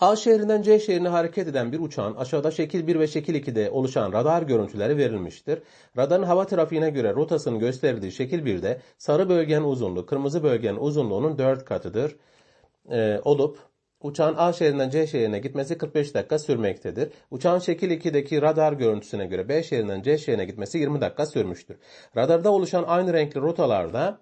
A şehrinden C şehrine hareket eden bir uçağın aşağıda şekil 1 ve şekil 2'de oluşan radar görüntüleri verilmiştir. Radarın hava trafiğine göre rotasını gösterdiği şekil 1'de sarı bölgenin uzunluğu kırmızı bölgenin uzunluğunun 4 katıdır e, olup uçağın A şehrinden C şehrine gitmesi 45 dakika sürmektedir. Uçağın şekil 2'deki radar görüntüsüne göre B şehrinden C şehrine gitmesi 20 dakika sürmüştür. Radarda oluşan aynı renkli rotalarda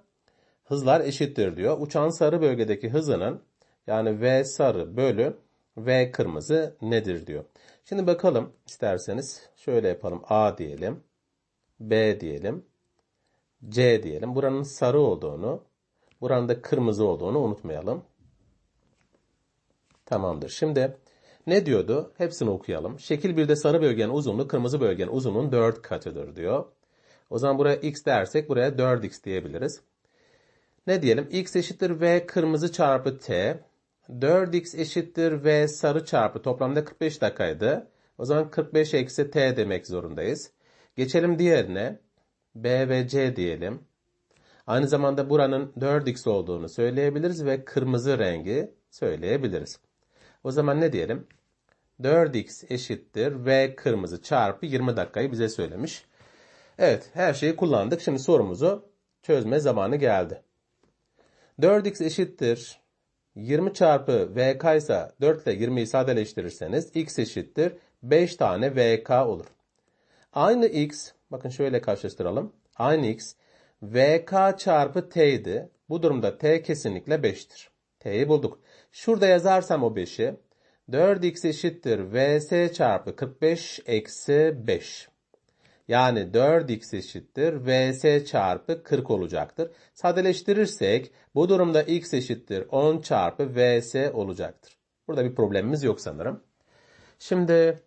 hızlar eşittir diyor. Uçağın sarı bölgedeki hızının yani V sarı bölü V kırmızı nedir diyor. Şimdi bakalım isterseniz şöyle yapalım. A diyelim. B diyelim. C diyelim. Buranın sarı olduğunu, buranın da kırmızı olduğunu unutmayalım. Tamamdır. Şimdi ne diyordu? Hepsini okuyalım. Şekil 1'de sarı bölgenin uzunluğu kırmızı bölgenin uzunluğunun 4 katıdır diyor. O zaman buraya x dersek buraya 4x diyebiliriz. Ne diyelim? x eşittir v kırmızı çarpı t. 4x eşittir v sarı çarpı toplamda 45 dakikaydı. O zaman 45 eksi t demek zorundayız. Geçelim diğerine. b ve c diyelim. Aynı zamanda buranın 4x olduğunu söyleyebiliriz ve kırmızı rengi söyleyebiliriz. O zaman ne diyelim? 4x eşittir v kırmızı çarpı 20 dakikayı bize söylemiş. Evet her şeyi kullandık. Şimdi sorumuzu çözme zamanı geldi. 4x eşittir 20 çarpı vk ise 4 ile 20'yi sadeleştirirseniz x eşittir 5 tane vk olur. Aynı x bakın şöyle karşılaştıralım. Aynı x vk çarpı t idi. Bu durumda t kesinlikle 5'tir. t'yi bulduk. Şurada yazarsam o 5'i 4x eşittir vs çarpı 45 eksi 5. Yani 4x eşittir vs çarpı 40 olacaktır. Sadeleştirirsek bu durumda x eşittir 10 çarpı vs olacaktır. Burada bir problemimiz yok sanırım. Şimdi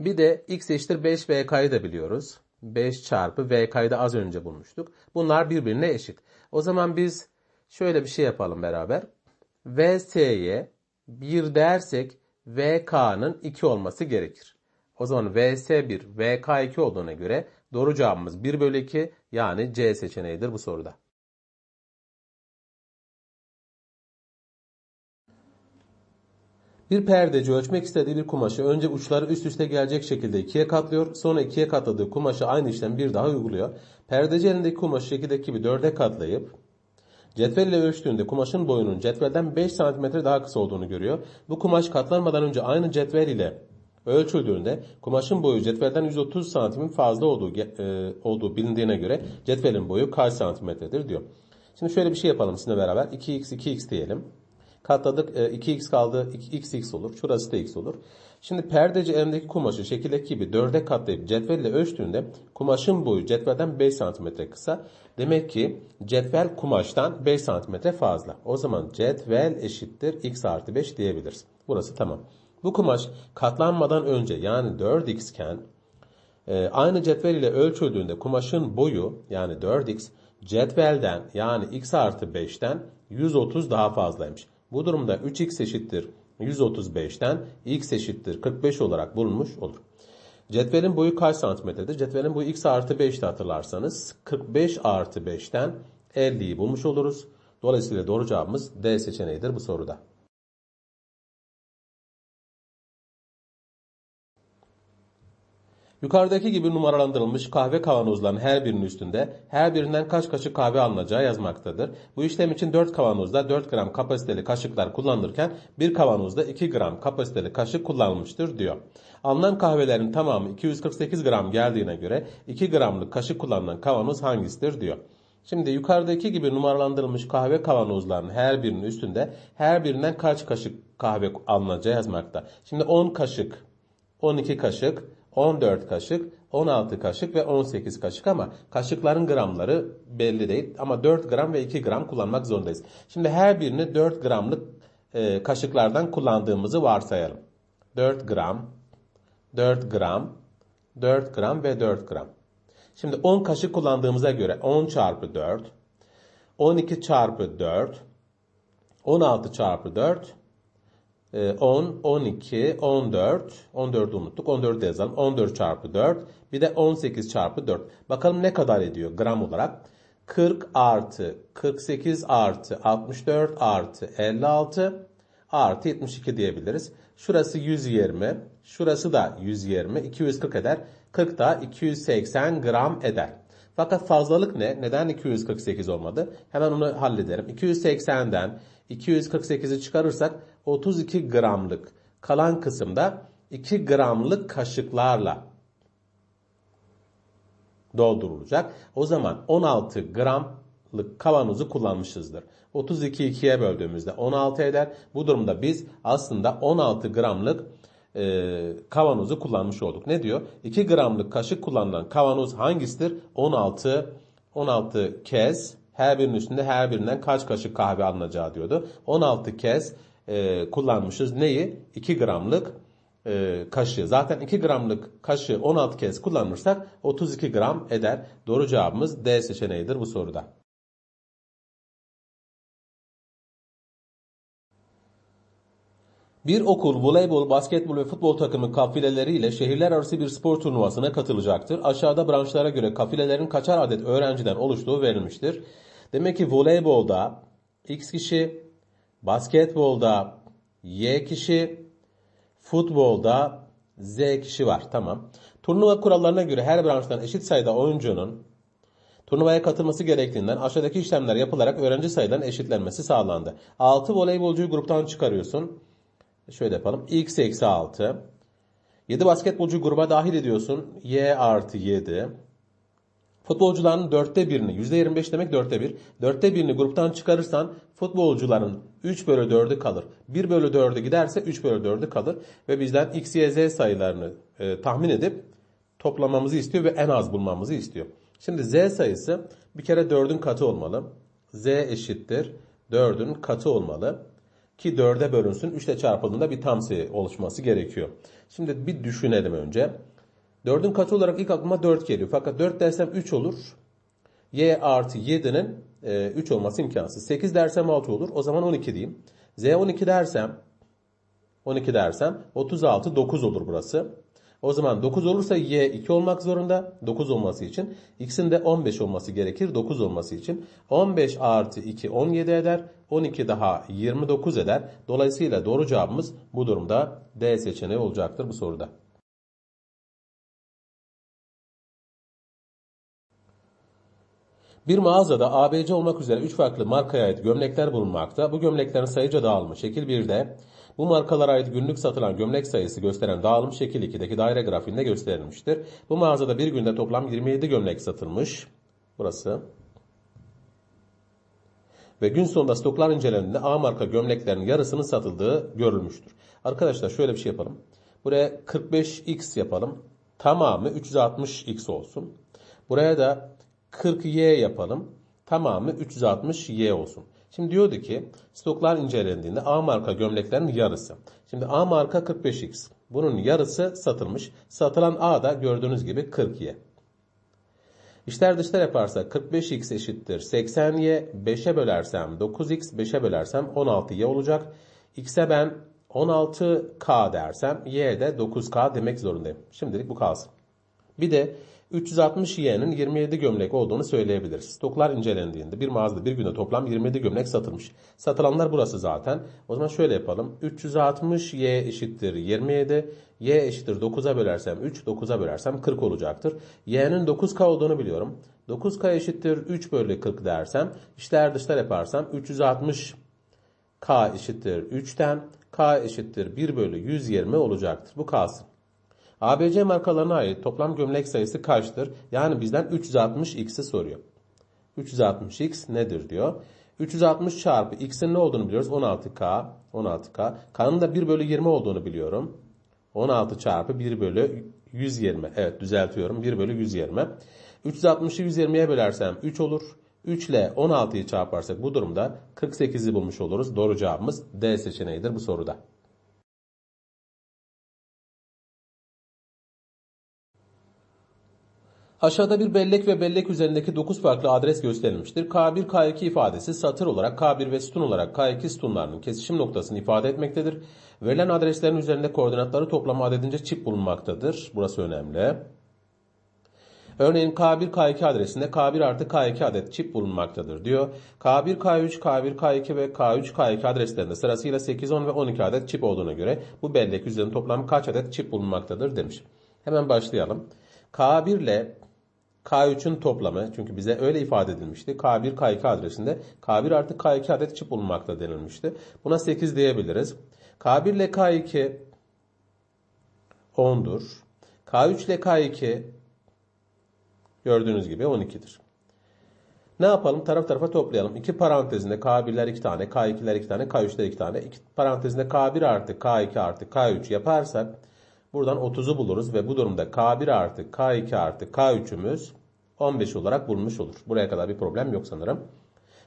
bir de x eşittir 5 vk'yı da biliyoruz. 5 çarpı vk'yı da az önce bulmuştuk. Bunlar birbirine eşit. O zaman biz şöyle bir şey yapalım beraber. vs'ye 1 dersek vk'nın 2 olması gerekir. O zaman vs1 vk2 olduğuna göre doğru cevabımız 1 bölü 2 yani C seçeneğidir bu soruda. Bir perdeci ölçmek istediği bir kumaşı önce uçları üst üste gelecek şekilde ikiye katlıyor. Sonra ikiye katladığı kumaşı aynı işlem bir daha uyguluyor. Perdeci elindeki kumaşı şekildeki gibi dörde katlayıp cetvelle ölçtüğünde kumaşın boyunun cetvelden 5 cm daha kısa olduğunu görüyor. Bu kumaş katlanmadan önce aynı cetvel ile ölçüldüğünde kumaşın boyu cetvelden 130 santimin fazla olduğu, e, olduğu bilindiğine göre cetvelin boyu kaç santimetredir diyor. Şimdi şöyle bir şey yapalım sizinle beraber. 2x 2x diyelim. Katladık e, 2x kaldı 2x olur. Şurası da x olur. Şimdi perdeci elindeki kumaşı şekildeki gibi dörde katlayıp cetvelle ölçtüğünde kumaşın boyu cetvelden 5 santimetre kısa. Demek ki cetvel kumaştan 5 santimetre fazla. O zaman cetvel eşittir x artı 5 diyebiliriz. Burası tamam. Bu kumaş katlanmadan önce yani 4x iken e, aynı cetvel ile ölçüldüğünde kumaşın boyu yani 4x cetvelden yani x artı 5'ten 130 daha fazlaymış. Bu durumda 3x eşittir 135'ten x eşittir 45 olarak bulunmuş olur. Cetvelin boyu kaç santimetredir? Cetvelin boyu x artı 5'te hatırlarsanız 45 artı 5'ten 50'yi bulmuş oluruz. Dolayısıyla doğru cevabımız D seçeneğidir bu soruda. Yukarıdaki gibi numaralandırılmış kahve kavanozlarının her birinin üstünde her birinden kaç kaşık kahve alınacağı yazmaktadır. Bu işlem için 4 kavanozda 4 gram kapasiteli kaşıklar kullanılırken bir kavanozda 2 gram kapasiteli kaşık kullanılmıştır diyor. Alınan kahvelerin tamamı 248 gram geldiğine göre 2 gramlık kaşık kullanılan kavanoz hangisidir diyor. Şimdi yukarıdaki gibi numaralandırılmış kahve kavanozlarının her birinin üstünde her birinden kaç kaşık kahve alınacağı yazmakta. Şimdi 10 kaşık, 12 kaşık, 14 kaşık, 16 kaşık ve 18 kaşık ama kaşıkların gramları belli değil. Ama 4 gram ve 2 gram kullanmak zorundayız. Şimdi her birini 4 gramlık e, kaşıklardan kullandığımızı varsayalım. 4 gram, 4 gram, 4 gram ve 4 gram. Şimdi 10 kaşık kullandığımıza göre 10 çarpı 4, 12 çarpı 4, 16 çarpı 4, 10, 12, 14, 14'ü unuttuk. 14'ü yazalım. 14 çarpı 4. Bir de 18 çarpı 4. Bakalım ne kadar ediyor gram olarak. 40 artı 48 artı 64 artı 56 artı 72 diyebiliriz. Şurası 120, şurası da 120, 240 eder. 40 da 280 gram eder. Fakat fazlalık ne? Neden 248 olmadı? Hemen onu hallederim. 280'den 248'i çıkarırsak 32 gramlık kalan kısımda 2 gramlık kaşıklarla doldurulacak. O zaman 16 gramlık kavanozu kullanmışızdır. 32 2'ye böldüğümüzde 16 eder. Bu durumda biz aslında 16 gramlık e, kavanozu kullanmış olduk. Ne diyor? 2 gramlık kaşık kullanılan kavanoz hangisidir? 16 16 kez her birinin üstünde her birinden kaç kaşık kahve alınacağı diyordu. 16 kez e, kullanmışız neyi? 2 gramlık e, kaşığı. Zaten 2 gramlık kaşığı 16 kez kullanırsak 32 gram eder. Doğru cevabımız D seçeneğidir bu soruda. Bir okul voleybol, basketbol ve futbol takımı kafileleriyle şehirler arası bir spor turnuvasına katılacaktır. Aşağıda branşlara göre kafilelerin kaçar adet öğrenciden oluştuğu verilmiştir. Demek ki voleybolda X kişi, basketbolda Y kişi, futbolda Z kişi var. Tamam. Turnuva kurallarına göre her branştan eşit sayıda oyuncunun turnuvaya katılması gerektiğinden aşağıdaki işlemler yapılarak öğrenci sayılarının eşitlenmesi sağlandı. 6 voleybolcuyu gruptan çıkarıyorsun. Şöyle yapalım. X eksi 6. 7 basketbolcu gruba dahil ediyorsun. Y artı 7. Futbolcuların dörtte birini, %25 demek dörtte bir. Dörtte birini gruptan çıkarırsan futbolcuların 3 bölü 4'ü kalır. 1 bölü 4'ü giderse 3 bölü 4'ü kalır. Ve bizden X, Y, Z sayılarını e, tahmin edip toplamamızı istiyor ve en az bulmamızı istiyor. Şimdi Z sayısı bir kere 4'ün katı olmalı. Z eşittir 4'ün katı olmalı. Ki 4'e bölünsün 3 ile çarpıldığında bir tam sayı oluşması gerekiyor. Şimdi bir düşünelim önce. 4'ün katı olarak ilk aklıma 4 geliyor. Fakat 4 dersem 3 olur. Y artı 7'nin e, 3 olması imkansız. 8 dersem 6 olur. O zaman 12 diyeyim. Z 12 dersem 12 dersem 36 9 olur burası. O zaman 9 olursa y 2 olmak zorunda. 9 olması için. X'in de 15 olması gerekir 9 olması için. 15 artı 2 17 eder. 12 daha 29 eder. Dolayısıyla doğru cevabımız bu durumda D seçeneği olacaktır bu soruda. Bir mağazada ABC olmak üzere 3 farklı markaya ait gömlekler bulunmakta. Bu gömleklerin sayıca dağılımı şekil 1'de. Bu markalara ait günlük satılan gömlek sayısı gösteren dağılım şekil 2'deki daire grafiğinde gösterilmiştir. Bu mağazada bir günde toplam 27 gömlek satılmış. Burası. Ve gün sonunda stoklar incelendiğinde A marka gömleklerin yarısının satıldığı görülmüştür. Arkadaşlar şöyle bir şey yapalım. Buraya 45x yapalım. Tamamı 360x olsun. Buraya da 40y yapalım. Tamamı 360y olsun. Şimdi diyordu ki stoklar incelendiğinde A marka gömleklerin yarısı. Şimdi A marka 45x. Bunun yarısı satılmış. Satılan A da gördüğünüz gibi 40y. İşler dışlar yaparsak 45x eşittir 80y. 5'e bölersem 9x. 5'e bölersem 16y olacak. X'e ben 16k dersem y de 9k demek zorundayım. Şimdilik bu kalsın. Bir de 360 y'nin 27 gömlek olduğunu söyleyebiliriz. Stoklar incelendiğinde bir mağazada bir günde toplam 27 gömlek satılmış. Satılanlar burası zaten. O zaman şöyle yapalım. 360 y eşittir 27. y eşittir 9'a bölersem 3. 9'a bölersem 40 olacaktır. y'nin 9k olduğunu biliyorum. 9k eşittir 3 bölü 40 dersem işler dışlar yaparsam 360 k eşittir 3'ten k eşittir 1 bölü 120 olacaktır. Bu kalsın. ABC markalarına ait toplam gömlek sayısı kaçtır? Yani bizden 360x'i soruyor. 360x nedir diyor. 360 çarpı x'in ne olduğunu biliyoruz. 16k. 16k. K'nın da 1 bölü 20 olduğunu biliyorum. 16 çarpı 1 bölü 120. Evet düzeltiyorum. 1 bölü 120. 360'ı 120'ye bölersem 3 olur. 3 ile 16'yı çarparsak bu durumda 48'i bulmuş oluruz. Doğru cevabımız D seçeneğidir bu soruda. Aşağıda bir bellek ve bellek üzerindeki 9 farklı adres gösterilmiştir. K1, K2 ifadesi satır olarak K1 ve sütun olarak K2 sütunlarının kesişim noktasını ifade etmektedir. Verilen adreslerin üzerinde koordinatları toplamı adedince çift bulunmaktadır. Burası önemli. Örneğin K1 K2 adresinde K1 artı K2 adet çip bulunmaktadır diyor. K1 K3 K1 K2 ve K3 K2 adreslerinde sırasıyla 8 10 ve 12 adet çip olduğuna göre bu bellek üzerinde toplam kaç adet çip bulunmaktadır demiş. Hemen başlayalım. K1 ile K3'ün toplamı çünkü bize öyle ifade edilmişti. K1 K2 adresinde K1 artı K2 adet çip bulunmakta denilmişti. Buna 8 diyebiliriz. K1 ile K2 10'dur. K3 ile K2 gördüğünüz gibi 12'dir. Ne yapalım? Taraf tarafa toplayalım. İki parantezinde K1'ler 2 tane, K2'ler 2 tane, K3'ler 2 tane. İki parantezinde K1 artı K2 artı K3 yaparsak buradan 30'u buluruz ve bu durumda K1 artı K2 artı K3'ümüz 15 olarak bulunmuş olur. Buraya kadar bir problem yok sanırım.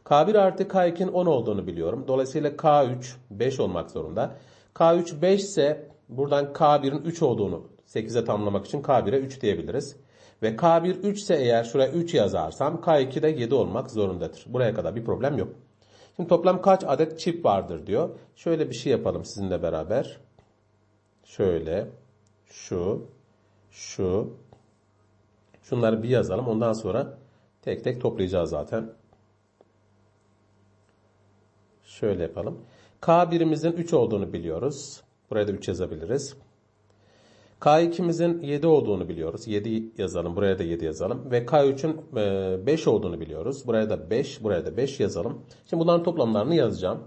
K1 artı K2'nin 10 olduğunu biliyorum. Dolayısıyla K3 5 olmak zorunda. K3 5 ise buradan K1'in 3 olduğunu 8'e tamamlamak için K1'e 3 diyebiliriz. Ve K1 3 ise eğer şuraya 3 yazarsam K2 de 7 olmak zorundadır. Buraya kadar bir problem yok. Şimdi toplam kaç adet çip vardır diyor. Şöyle bir şey yapalım sizinle beraber. Şöyle, şu, şu. Şunları bir yazalım. Ondan sonra tek tek toplayacağız zaten. Şöyle yapalım. K1'imizin 3 olduğunu biliyoruz. Buraya da 3 yazabiliriz. K2'mizin 7 olduğunu biliyoruz. 7 yazalım. Buraya da 7 yazalım. Ve K3'ün 5 olduğunu biliyoruz. Buraya da 5, buraya da 5 yazalım. Şimdi bunların toplamlarını yazacağım.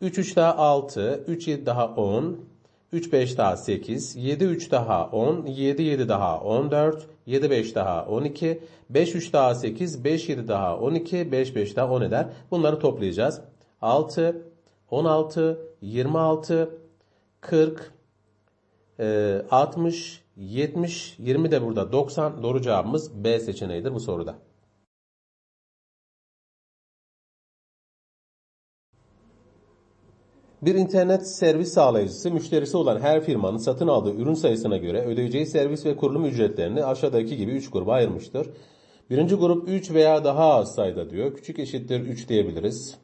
3 3 daha 6, 3 7 daha 10, 3 5 daha 8, 7 3 daha 10, 7 7 daha 14, 7 5 daha 12, 5 3 daha 8, 5 7 daha 12, 5 5 daha 10 eder. Bunları toplayacağız. 6, 16, 26, 40, ee, 60, 70, 20 de burada 90. Doğru cevabımız B seçeneğidir bu soruda. Bir internet servis sağlayıcısı müşterisi olan her firmanın satın aldığı ürün sayısına göre ödeyeceği servis ve kurulum ücretlerini aşağıdaki gibi 3 gruba ayırmıştır. Birinci grup 3 veya daha az sayıda diyor. Küçük eşittir 3 diyebiliriz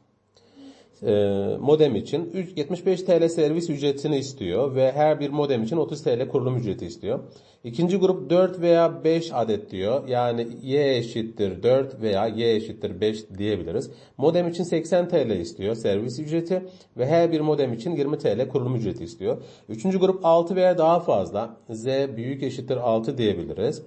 modem için 75 TL servis ücretini istiyor ve her bir modem için 30 TL kurulum ücreti istiyor. İkinci grup 4 veya 5 adet diyor. Yani Y eşittir 4 veya Y eşittir 5 diyebiliriz. Modem için 80 TL istiyor servis ücreti ve her bir modem için 20 TL kurulum ücreti istiyor. Üçüncü grup 6 veya daha fazla Z büyük eşittir 6 diyebiliriz.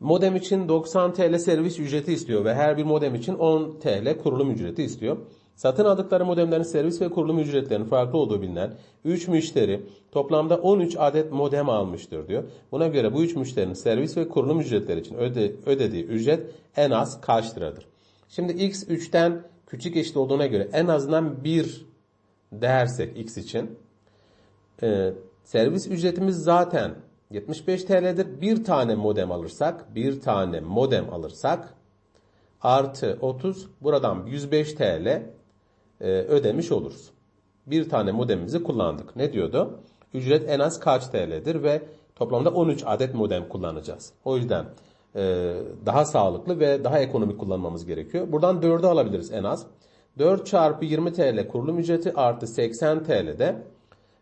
Modem için 90 TL servis ücreti istiyor ve her bir modem için 10 TL kurulum ücreti istiyor. Satın aldıkları modemlerin servis ve kurulum ücretlerinin farklı olduğu bilinen 3 müşteri toplamda 13 adet modem almıştır diyor. Buna göre bu 3 müşterinin servis ve kurulum ücretleri için öde, ödediği ücret en az kaç liradır? Şimdi x 3'ten küçük eşit olduğuna göre en azından 1 dersek x için e, servis ücretimiz zaten 75 TL'dir. Bir tane modem alırsak, bir tane modem alırsak artı 30 buradan 105 TL e, ödemiş oluruz. Bir tane modemimizi kullandık. Ne diyordu? Ücret en az kaç TL'dir ve toplamda 13 adet modem kullanacağız. O yüzden e, daha sağlıklı ve daha ekonomik kullanmamız gerekiyor. Buradan 4'ü alabiliriz en az. 4 çarpı 20 TL kurulum ücreti artı 80 TL'de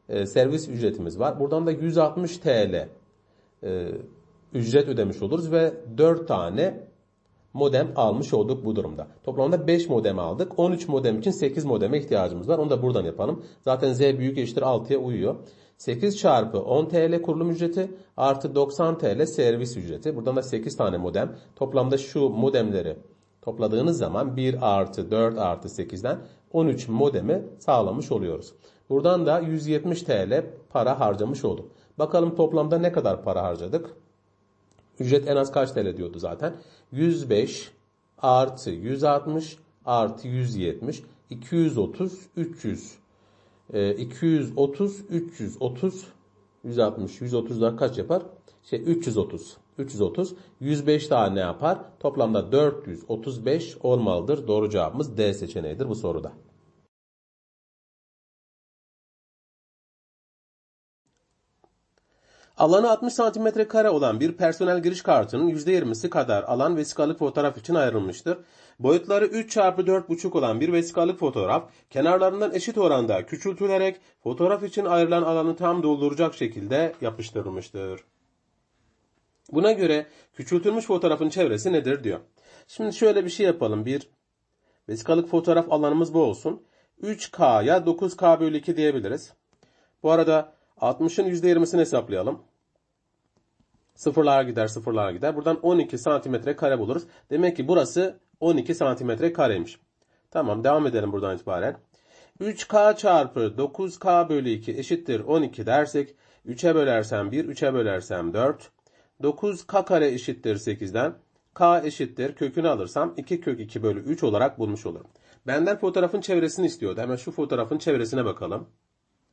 e, servis ücretimiz var. Buradan da 160 TL e, ücret ödemiş oluruz ve 4 tane modem almış olduk bu durumda. Toplamda 5 modem aldık. 13 modem için 8 modeme ihtiyacımız var. Onu da buradan yapalım. Zaten Z büyük eşittir 6'ya uyuyor. 8 çarpı 10 TL kurulum ücreti artı 90 TL servis ücreti. Buradan da 8 tane modem. Toplamda şu modemleri topladığınız zaman 1 artı 4 artı 8'den 13 modemi sağlamış oluyoruz. Buradan da 170 TL para harcamış olduk. Bakalım toplamda ne kadar para harcadık? Ücret en az kaç TL diyordu zaten. 105 artı 160 artı 170 230 300 e, 230 330 160 130 daha kaç yapar? Şey 330 330 105 tane ne yapar? Toplamda 435 olmalıdır. Doğru cevabımız D seçeneğidir bu soruda. Alanı 60 cm kare olan bir personel giriş kartının %20'si kadar alan vesikalık fotoğraf için ayrılmıştır. Boyutları 3 x 4,5 olan bir vesikalık fotoğraf kenarlarından eşit oranda küçültülerek fotoğraf için ayrılan alanı tam dolduracak şekilde yapıştırılmıştır. Buna göre küçültülmüş fotoğrafın çevresi nedir diyor. Şimdi şöyle bir şey yapalım. Bir vesikalık fotoğraf alanımız bu olsun. 3K'ya 9K bölü 2 diyebiliriz. Bu arada 60'ın %20'sini hesaplayalım. Sıfırlar gider, sıfırlar gider. Buradan 12 santimetre kare buluruz. Demek ki burası 12 santimetre kareymiş. Tamam devam edelim buradan itibaren. 3K çarpı 9K bölü 2 eşittir 12 dersek 3'e bölersem 1, 3'e bölersem 4. 9K kare eşittir 8'den. K eşittir kökünü alırsam 2 kök 2 bölü 3 olarak bulmuş olurum. Benden fotoğrafın çevresini istiyordu. Hemen şu fotoğrafın çevresine bakalım.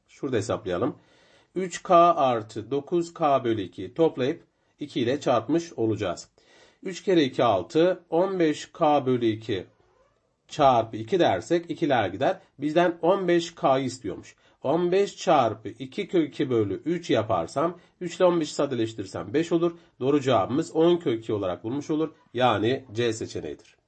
Şurada hesaplayalım. 3K artı 9K bölü 2 toplayıp 2 ile çarpmış olacağız. 3 kere 2 6 15K bölü 2 çarpı 2 dersek 2'ler gider. Bizden 15K'yı istiyormuş. 15 çarpı 2 kök 2 bölü 3 yaparsam 3 ile 15 sadeleştirirsem 5 olur. Doğru cevabımız 10 kök 2 olarak bulmuş olur. Yani C seçeneğidir.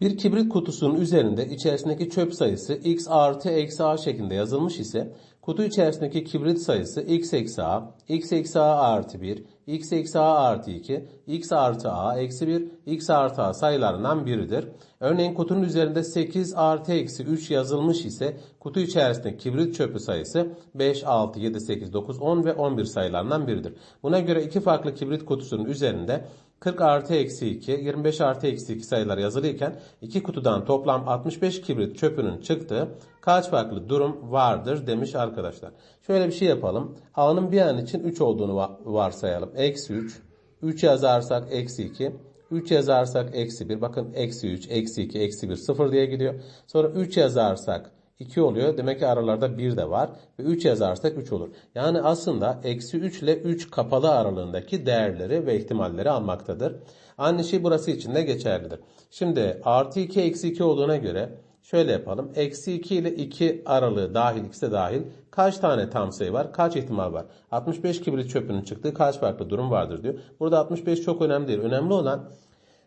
Bir kibrit kutusunun üzerinde içerisindeki çöp sayısı x artı eksi a şeklinde yazılmış ise kutu içerisindeki kibrit sayısı x eksi a, x eksi a artı 1, x eksi a artı 2, x artı a eksi 1, x artı a sayılarından biridir. Örneğin kutunun üzerinde 8 artı eksi 3 yazılmış ise kutu içerisindeki kibrit çöpü sayısı 5, 6, 7, 8, 9, 10 ve 11 sayılarından biridir. Buna göre iki farklı kibrit kutusunun üzerinde 40 artı eksi 2, 25 artı eksi 2 sayılar yazılıyken iki kutudan toplam 65 kibrit çöpünün çıktığı kaç farklı durum vardır demiş arkadaşlar. Şöyle bir şey yapalım. A'nın bir an için 3 olduğunu varsayalım. Eksi 3. 3 yazarsak eksi 2. 3 yazarsak eksi 1. Bakın eksi 3, eksi 2, eksi 1 0 diye gidiyor. Sonra 3 yazarsak 2 oluyor. Demek ki aralarda 1 de var. Ve 3 yazarsak 3 olur. Yani aslında eksi 3 ile 3 kapalı aralığındaki değerleri ve ihtimalleri almaktadır. Aynı şey burası için de geçerlidir. Şimdi artı 2 eksi 2 olduğuna göre şöyle yapalım. Eksi 2 ile 2 aralığı dahil ikisi de dahil kaç tane tam sayı var? Kaç ihtimal var? 65 kibrit çöpünün çıktığı kaç farklı durum vardır diyor. Burada 65 çok önemli değil. Önemli olan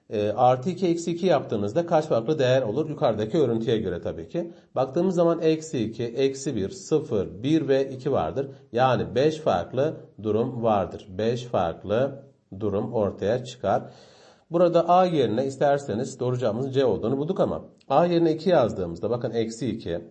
e, artı 2 eksi 2 yaptığınızda kaç farklı değer olur? Yukarıdaki örüntüye göre tabii ki. Baktığımız zaman eksi 2, eksi 1, 0, 1 ve 2 vardır. Yani 5 farklı durum vardır. 5 farklı durum ortaya çıkar. Burada A yerine isterseniz doğru cevabımızın C olduğunu bulduk ama A yerine 2 yazdığımızda bakın eksi 2.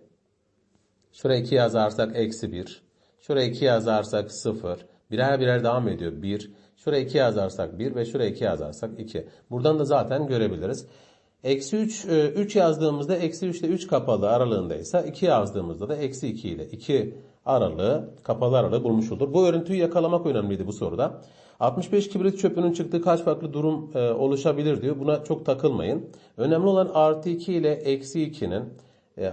Şuraya 2 yazarsak eksi 1. Şuraya 2 yazarsak 0. Birer birer devam ediyor. 1. Şuraya 2 yazarsak 1 ve şuraya 2 yazarsak 2. Buradan da zaten görebiliriz. Eksi 3, 3 yazdığımızda eksi 3 ile 3 kapalı aralığındaysa 2 yazdığımızda da eksi 2 ile 2 aralığı kapalı aralığı bulmuş olur. Bu örüntüyü yakalamak önemliydi bu soruda. 65 kibrit çöpünün çıktığı kaç farklı durum e, oluşabilir diyor. Buna çok takılmayın. Önemli olan artı 2 ile eksi 2'nin e,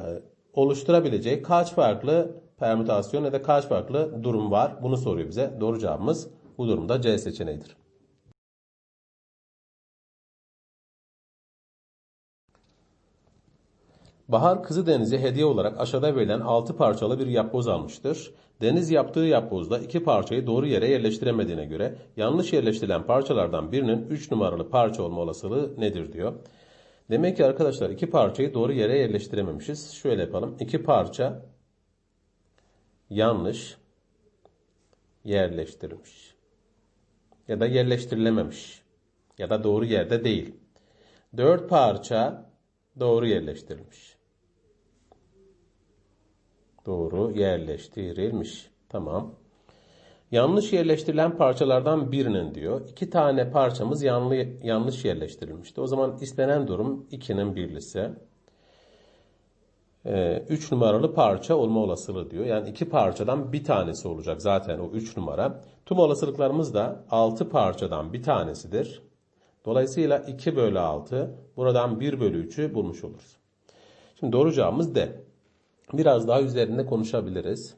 oluşturabileceği kaç farklı permütasyon ya da kaç farklı durum var. Bunu soruyor bize. Doğru cevabımız bu durumda C seçeneğidir. Bahar Kızıdeniz'e hediye olarak aşağıda verilen 6 parçalı bir yapboz almıştır. Deniz yaptığı yapbozda iki parçayı doğru yere yerleştiremediğine göre yanlış yerleştirilen parçalardan birinin 3 numaralı parça olma olasılığı nedir diyor. Demek ki arkadaşlar iki parçayı doğru yere yerleştirememişiz. Şöyle yapalım. İki parça yanlış yerleştirilmiş. Ya da yerleştirilememiş. Ya da doğru yerde değil. Dört parça doğru yerleştirilmiş. Doğru yerleştirilmiş. Tamam. Yanlış yerleştirilen parçalardan birinin diyor. iki tane parçamız yanlı, yanlış yerleştirilmişti. O zaman istenen durum 2'nin birlisi. 3 ee, numaralı parça olma olasılığı diyor. Yani iki parçadan bir tanesi olacak zaten o 3 numara. Tüm olasılıklarımız da 6 parçadan bir tanesidir. Dolayısıyla 2 bölü 6 buradan 1 bölü 3'ü bulmuş oluruz. Şimdi doğru cevabımız D. Biraz daha üzerinde konuşabiliriz.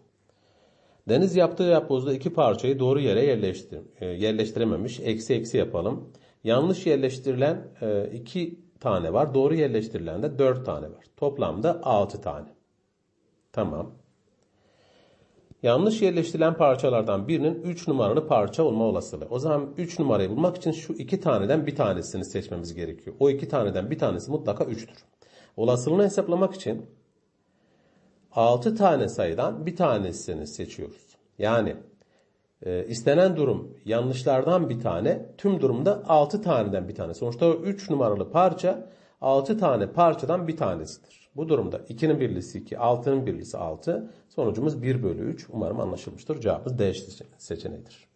Deniz yaptığı yapbozda iki parçayı doğru yere yerleştir, e, yerleştirememiş. Eksi eksi yapalım. Yanlış yerleştirilen e, iki tane var. Doğru yerleştirilen de dört tane var. Toplamda altı tane. Tamam. Yanlış yerleştirilen parçalardan birinin 3 numaralı parça olma olasılığı. O zaman 3 numarayı bulmak için şu iki taneden bir tanesini seçmemiz gerekiyor. O iki taneden bir tanesi mutlaka 3'tür. Olasılığını hesaplamak için 6 tane sayıdan bir tanesini seçiyoruz. Yani e, istenen durum yanlışlardan bir tane, tüm durumda 6 taneden bir tane. Sonuçta o 3 numaralı parça 6 tane parçadan bir tanesidir. Bu durumda 2'nin birlisi 2, 6'nın birlisi 6. Sonucumuz 1 bölü 3. Umarım anlaşılmıştır. Cevabımız D seçeneğidir.